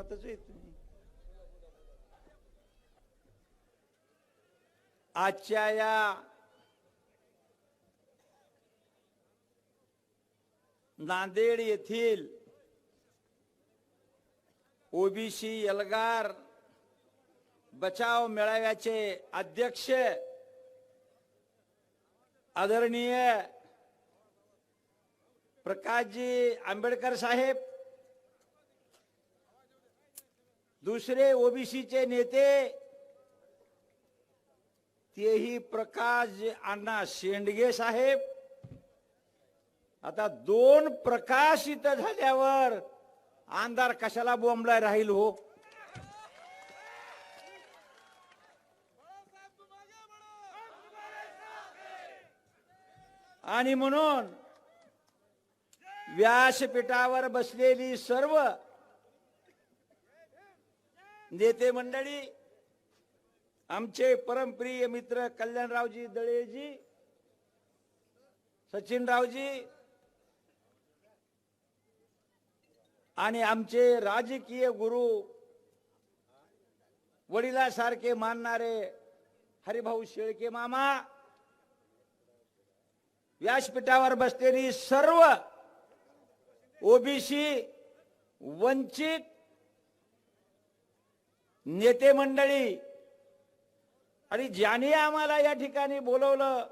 कोकणातच येत नाही आजच्या या नांदेड येथील ओबीसी एल्गार बचाव मेळाव्याचे अध्यक्ष आदरणीय प्रकाशजी आंबेडकर साहेब दुसरे ओबीसीचे नेते तेही प्रकाश अण्णा शेंडगे साहेब. आता दोन प्रकाश इथं झाल्यावर आमदार कशाला बोंबलाय राहील हो? आणि म्हणून व्यासपीठावर बसलेली सर्व नेते मंडळी आमचे परमप्रिय मित्र कल्याणरावजी दळेजी सचिनरावजी आणि आमचे राजकीय गुरु वडिलासारखे मानणारे हरिभाऊ शेळके मामा व्यासपीठावर बसलेली सर्व ओबीसी वंचित नेते मंडळी आणि ज्याने आम्हाला या ठिकाणी बोलवलं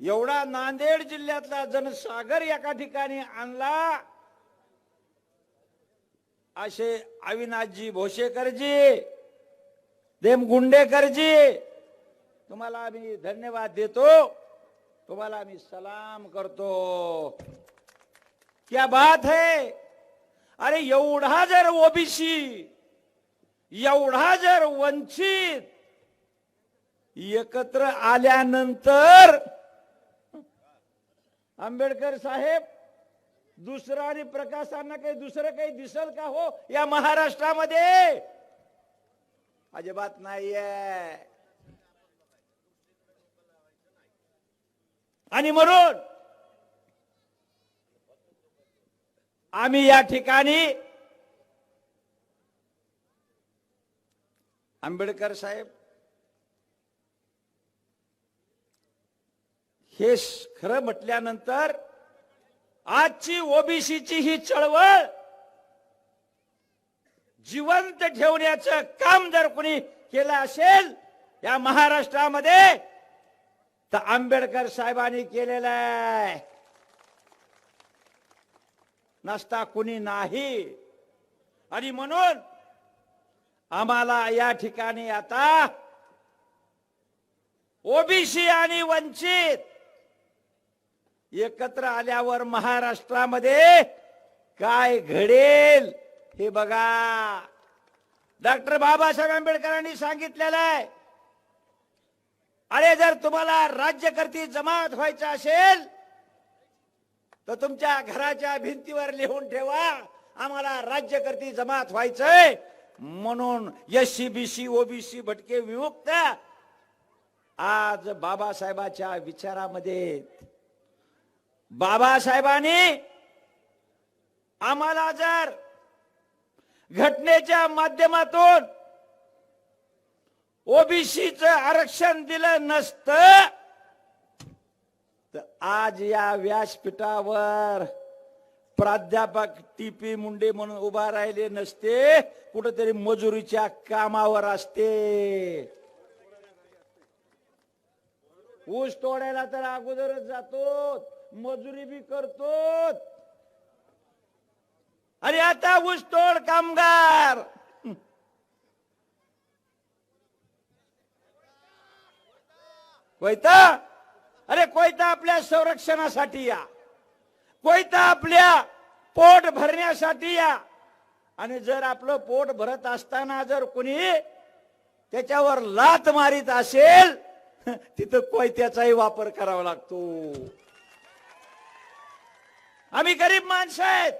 एवढा नांदेड जिल्ह्यातला जनसागर एका ठिकाणी आणला असे अविनाशजी भोसेकरजी देम गुंडेकरजी तुम्हाला आम्ही धन्यवाद देतो. तुम्हाला आम्ही सलाम करतो. क्या बात है? अरे एवढा जर ओबीसी एवढा जर वंचित एकत्र आल्यानंतर आंबेडकर साहेब दुसरं आणि प्रकाशांना काही दुसरं काही दिसल का हो या महाराष्ट्रामध्ये? अजिबात नाहीये. आणि म्हणून आम्ही या ठिकाणी आंबेडकर साहेब हे खरं म्हटल्यानंतर आजची ओबीसीची ही चळवळ जिवंत ठेवण्याचं काम जर कोणी केलं असेल या महाराष्ट्रामध्ये तर आंबेडकर साहेबांनी केलेलं आहे. नसता कुणी नाही. आणि म्हणून आम्हाला या ठिकाणी आता ओबीसी आणि वंचित एकत्र आल्यावर महाराष्ट्रामध्ये काय घडेल हे बघा. डॉक्टर बाबासाहेब आंबेडकरांनी सांगितलेलं आहे. अरे जर तुम्हाला राज्यकर्ती जमात व्हायचं असेल तर तुमच्या घराच्या भिंतीवर लिहून ठेवा. आम्हाला राज्यकर्ती जमात व्हायचंय. म्हणून एससी बीसी ओबीसी भटके विमुक्त. आज बाबासाहेबाच्या विचारामध्ये बाबासाहेबांनी आम्हाला जर घटनेच्या माध्यमातून ओबीसीच आरक्षण दिलं नसतं तर आज या व्यासपीठावर प्राध्यापक टी पी मुंडे म्हणून उभा राहिले नसते कुठेतरी मजुरीच्या कामावर असते. ऊस तोडायला तर अगोदरच जातो मजुरी बी करतो अरे आता ऊस तोड कामगार. कोयता? अरे कोयता आपल्या संरक्षणासाठी या. कोयता आपल्या पोट भरण्यासाठी या. आणि जर आपलं पोट भरत असताना जर कोणी त्याच्यावर लात मारीत असेल तिथं कोयत्याचाही वापर करावा लागतो. आम्ही गरीब माणसं आहेत.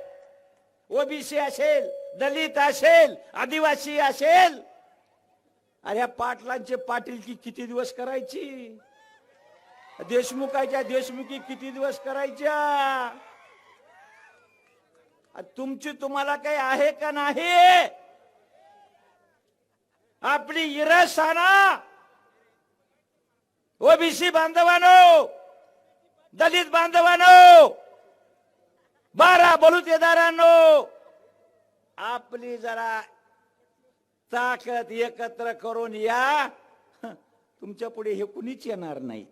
ओबीसी असेल दलित असेल आदिवासी असेल. अरे या पाटलांचे पाटील की किती दिवस करायची? देशमुखाच्या देशमुखी किती दिवस करायच्या? तुमची तुम्हाला काही आहे का नाही? आपली इरस आणा ओबीसी बांधवानो दलित बांधवानो बारा बलुतेदारांनो आपली जरा ताकद एकत्र करून या. तुमच्यापुढे हे कुणीच येणार नाही.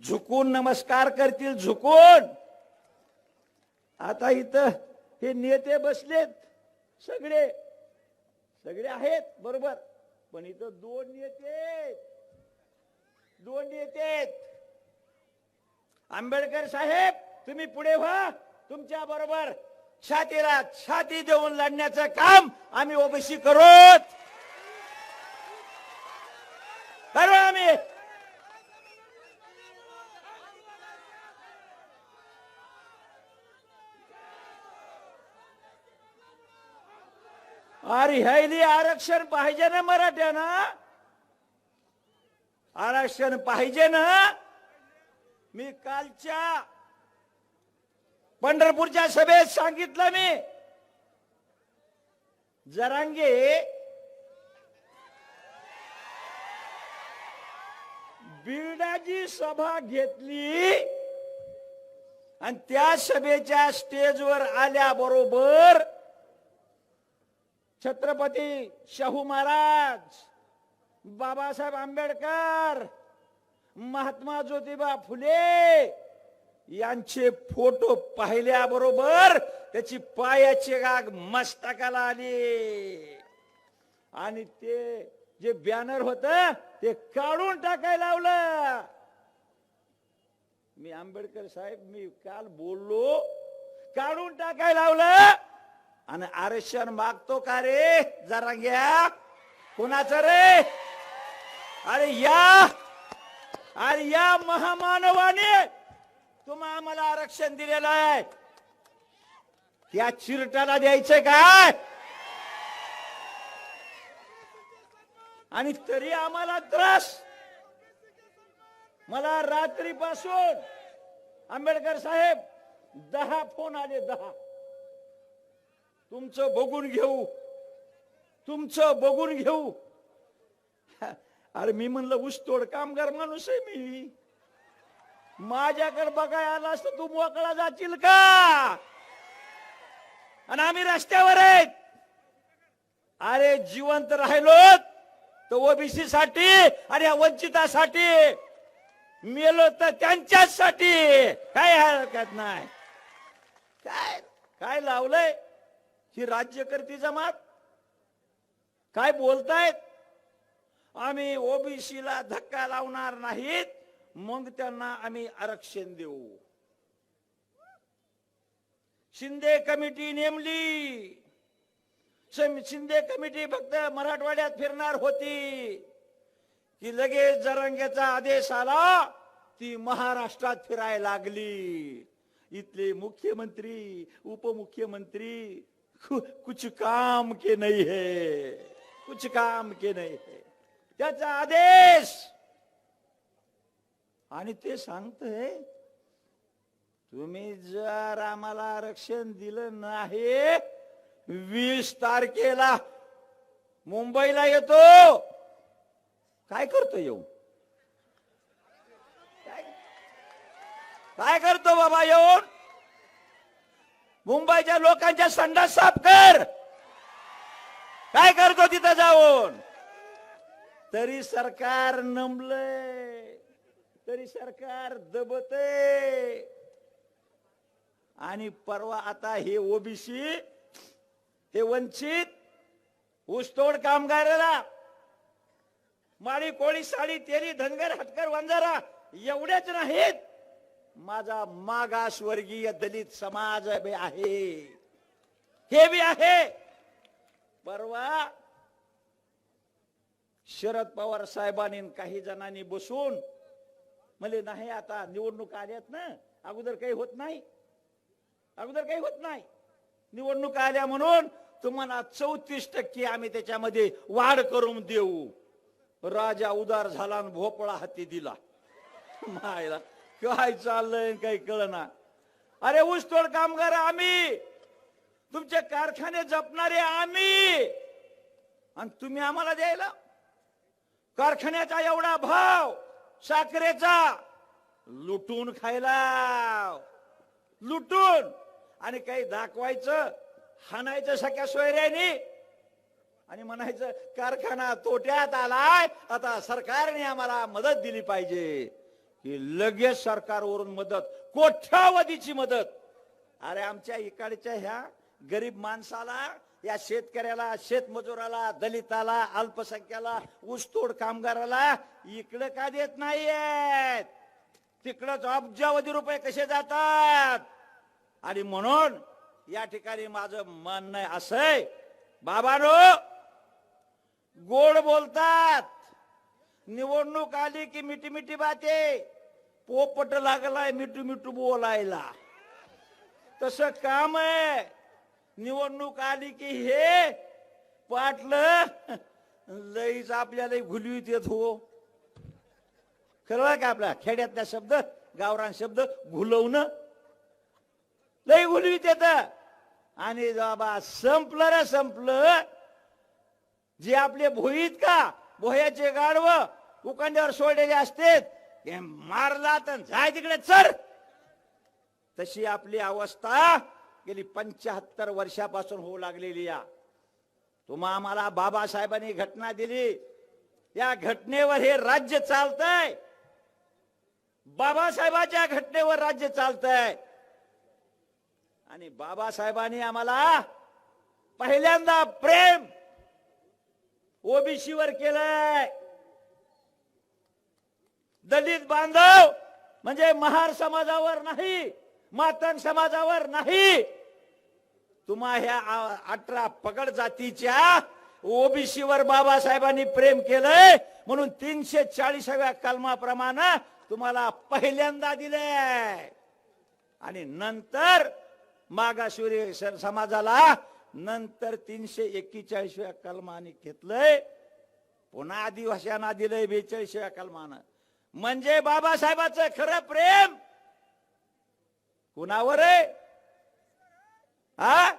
झुकून नमस्कार करतील झुकून. आता इथं हे नेते बसलेत. सगळे. सगळे आहेत बरोबर. पण इथं दोन नेते आहेत. दोन नेते आहेत. आंबेडकर साहेब तुम्ही पुढे व्हा. तुमच्या बरोबर छातीला छाती देऊन लढण्याचं काम आम्ही ओबीसी करू. करू आम्ही अरे ह्याली आरक्षण पाहिजे ना मराठ्यांना? आरक्षण पाहिजे ना? मी कालच्या पंढरपूरच्या सभेत सांगितलं मी. जरांगे बिर्डाची सभा घेतली आणि त्या सभेच्या स्टेजवर आल्याबरोबर छत्रपती शाहू महाराज बाबासाहेब आंबेडकर महात्मा ज्योतिबा फुले यांचे फोटो पाहिल्याबरोबर त्याची पायाची गाग मस्तकाला आली. आणि ते जे बॅनर होत ते काढून टाकायला लावलं. मी आंबेडकर साहेब मी काल बोललो काढून टाकायला लावलं. आणि आरक्षण मागतो का रे? जरा घ्या. कोणाचं रे? अरे या. अरे या महामानवाने. तुम्हा आम्हाला आरक्षण दिलेलं आहे. या चिरटाला द्यायचं काय? आणि तरी आम्हाला त्रास. मला रात्रीपासून आंबेडकर साहेब दहा फोन आले दहा. तुमचं बघून घेऊ. तुमचं बघून घेऊ. अरे मी म्हणलं ऊसतोड कामगार माणूस आहे मी. माझ्याकडे बघाय आला तर तू मोकळा जाशील का? आणि आम्ही रस्त्यावर आहेत. अरे जिवंत राहिलो तर ओबीसी साठी आणि या वंचितासाठी. मेलो तर त्यांच्याच साठी काय हरकत नाही. काय काय लावलंय? ही राज्यकर्ती जमात? काय बोलतायत? आम्ही ओबीसीला धक्का लावणार नाहीत मग त्यांना आम्ही आरक्षण देऊ. शिंदे कमिटी नेमली. शिंदे कमिटी फक्त मराठवाड्यात फिरणार होती. की लगेच जरंग्याचा आदेश आला ती महाराष्ट्रात फिरायला लागली. इथले मुख्यमंत्री उपमुख्यमंत्री कुछ काम के नहीं है कुछ काम के नहीं है। त्याचा आदेश! आणि ते सांगतय तुम्ही जर आम्हाला आरक्षण दिलं नाही वीस तारखेला मुंबईला येतो! काय करतो येऊ? काय- काय करतो बाबा येऊन? मुंबईच्या लोकांच्या संडास साफ कर. काय करतो तिथं जाऊन? तरी सरकार नमलंय. तरी सरकार दबते आणि परवा आता हे ओबीसी हे वंचित ऊसतोड कामगाराला माळी कोळी साडी तेली धनगर हटकर वंजारा एवढेच नाहीत. माझा मागासवर्गीय दलित समाज बी आहे. हे बी आहे. परवा शरद पवार साहेबांनी काही जणांनी बसून म्हणजे नाही आता निवडणूक आल्यात ना अगोदर काही होत नाही. अगोदर काही होत नाही. निवडणूक आल्या म्हणून तुम्हाला चौतीस टक्के आम्ही त्याच्यामध्ये वाढ करून देऊ. राजा उदार झाला आणि भोपळा हाती दिला. मायला. काय चाललंय काही कळना. अरे ऊसतोड कामगार आम्ही. तुमचे कारखाने जपणारे आम्ही. आणि तुम्ही आम्हाला द्यायला. कारखान्याचा एवढा भाव साखरेचा. लुटून खायला. लुटून. आणि काही दाखवायचं हाणायचं सख्या सोयऱ्यानी. आणि म्हणायचं कारखाना तोट्यात आलाय. आता सरकारने आम्हाला मदत दिली पाहिजे. की लगेच सरकारवरून मदत कोट्यावधीची मदत. अरे आमच्या इकडच्या ह्या गरीब माणसाला या शेतकऱ्याला शेतमजुराला दलिताला अल्पसंख्याला ऊसतोड कामगाराला इकडे का देत नाहीयेत? तिकडच अब्जावधी रुपये कसे जातात? आणि म्हणून या ठिकाणी माझं म्हणणं आहे असंय बाबानो गोड बोलतात. निवडणूक आली की मिठी मिठी बाते. पोपट लागलाय मिठू मिठू बोलायला. तस काम आहे. निवडणूक आली की हे पाटलं लईच आपल्याला घुलवीत येत हो. खरं का आपल्या खेड्यातला शब्द गावरान शब्द घुलवणं? लई घुलवीत येत. आणि बाबा संपलं रे संपलं. जे आपले भोईत का भोयाचे गाढव उकांड्यावर सोडलेले असते हे मारला तर जाय तिकडे चर तशी आपली अवस्था गेली पंचाहत्तर वर्षापासून होऊ लागलेली या. तुम्हा आम्हाला बाबासाहेबांनी घटना दिली. या घटनेवर हे राज्य चालतंय. बाबासाहेबाच्या घटनेवर राज्य चालतंय. आणि बाबासाहेबांनी आम्हाला पहिल्यांदा प्रेम ओबीसीवर केलंय. दलित बांधव म्हणजे महार समाजावर नाही मातन समाजावर नाही. तुम्हा ह्या अठरा पगड जातीच्या ओबीसीवर बाबासाहेबांनी प्रेम केलंय म्हणून तीनशे चाळीसाव्या कलमाप्रमाणे तुम्हाला पहिल्यांदा दिलंय. आणि नंतर मागासुरी समाजाला नंतर तीनशे एक्केचाळीसव्या कलमाने घेतलंय. पुन्हा आदिवासींना दिलंय बेचाळीसव्या कलमानं. म्हणजे बाबासाहेबाचं खरं प्रेम? कुणावर आहे हा?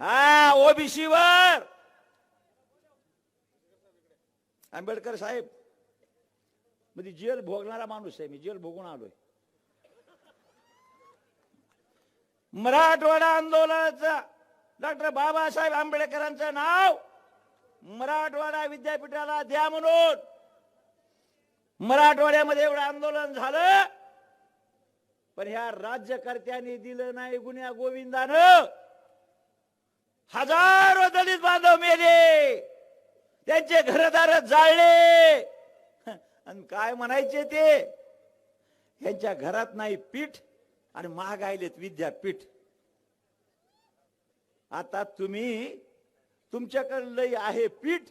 हा ओबीसीवर. आंबेडकर साहेब म्हणजे जेल भोगणारा माणूस आहे मी जेल भोगून आलोय. मराठवाडा आंदोलनाचा डॉक्टर बाबासाहेब आंबेडकरांचं नाव मराठवाडा विद्यापीठाला द्या म्हणून. मराठवाड्यामध्ये एवढं आंदोलन झालं पण ह्या राज्यकर्त्यांनी दिलं नाही गुन्ह्या गोविंदानं. हजारो दलित बांधव मेले त्यांचे घरदार जाळले. आणि काय म्हणायचे ते? यांच्या घरात नाही पीठ आणि महागायलेत विद्यापीठ. आता तुम्ही तुमच्याकडे लय आहे पीठ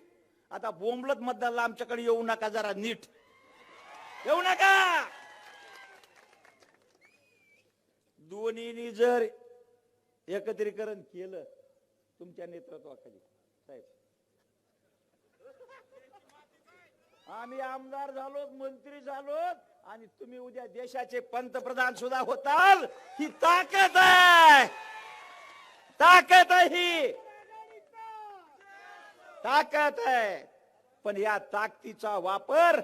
आता बोंबलत मतदारला आमच्याकडे येऊ नका जरा नीट. येऊ नका. दोन्हीनी जर एकत्रीकरण केलं तुमच्या नेतृत्वाखाली. साहेब. आम्ही आमदार झालोत मंत्री झालो आणि तुम्ही उद्या देशाचे पंतप्रधान सुद्धा होताल. ही ताकद आहे. ताकद आहे ही. ताकद आहे. पण या ताकदीचा वापर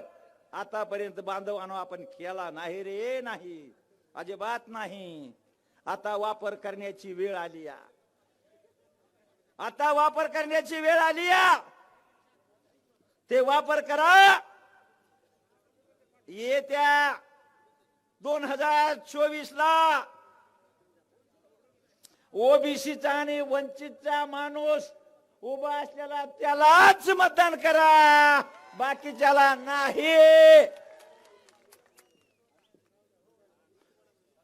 आतापर्यंत बांधवानो आपण केला नाही रे नाही. अजिबात नाही. आता वापर करण्याची वेळ आली या. आता वापर करण्याची वेळ आली या. ते वापर करा. येत्या दोन हजार चोवीस ला ओबीसीचा आणि वंचितचा माणूस उभा असलेला त्यालाच मतदान करा. बाकीच्याला नाही.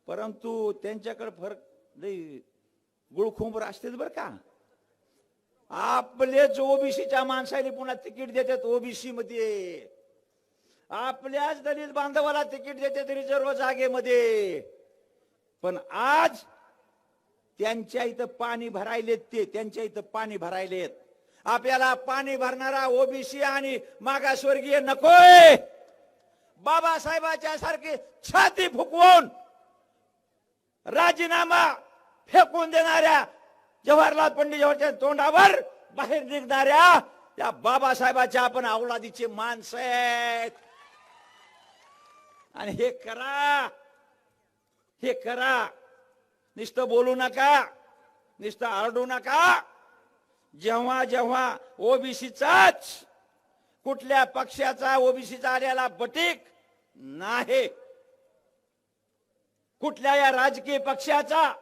परंतु त्यांच्याकडे फरक नाही गुळखोंबर असतेच बर का? आपलेच ओबीसीच्या माणसाने पुन्हा तिकीट देतात ओबीसी मध्ये आपल्याच दलित बांधवाला तिकीट देते रिझर्व जागेमध्ये. पण आज त्यांच्या इथं पाणी भरायलेत ते त्यांच्या इथं पाणी भरायलेत. आपल्याला पाणी भरणारा ओबीसी आणि मागासवर्गीय नकोय. बाबासाहेबाच्या सारखी छाती फुकवून राजीनामा फेकून देणाऱ्या जवाहरलाल पंडित तोंडावर बाहेर निघणाऱ्या त्या बाबासाहेबाच्या आपण अवलादीचे माणसं आहेत. आणि हे करा हे करा. नुसतं बोलू नका नुसतं आरडू नका. जेव्हा जेव्हा ओबीसीचाच कुठल्या पक्षाचा ओबीसीचा आलेला बटीक नाही. कुठल्या या राजकीय पक्षाचा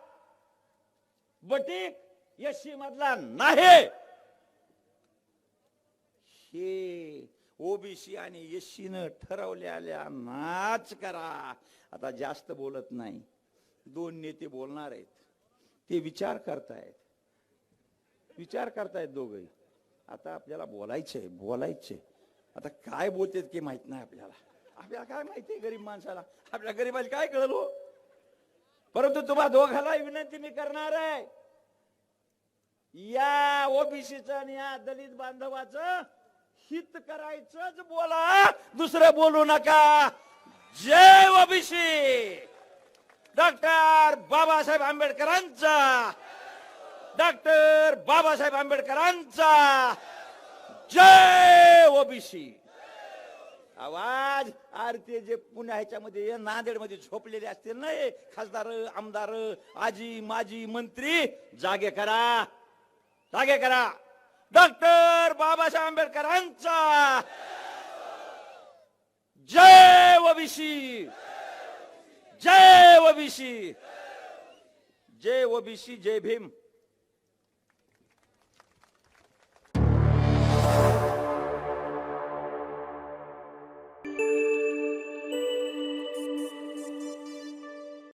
बटीक यशी मधला नाही. हे ओबीसी आणि यशीनं ठरवलेल्या नाच करा. आता जास्त बोलत नाही. दोन नेते बोलणार आहेत. ते विचार करतायत. विचार करतायत दोघे आता आपल्याला बोलायचंय बोलायचंय. आता काय बोलतेत की माहीत नाही आपल्याला. आपल्याला काय माहितीये गरीब माणसाला? आपल्या गरीबाला काय कळलो हो? परंतु तुम्हा दोघाला विनंती मी करणार आहे. या ओबीसीच आणि या दलित बांधवाचं हित करायचंच बोला. दुसरं बोलू नका. जय ओबीसी! डॉक्टर बाबासाहेब आंबेडकरांचा. डॉक्टर बाबासाहेब आंबेडकरांचा. जय ओबीसी. आवाज अरे ते जे पुण्या ह्याच्यामध्ये नांदेडमध्ये झोपलेले असतील ना खासदार आमदार आजी माजी मंत्री? जागे करा. जागे करा. डॉक्टर बाबासाहेब आंबेडकरांचा. जय ओबीसी. जय ओबीसी। जय ओबीसी जय भीम।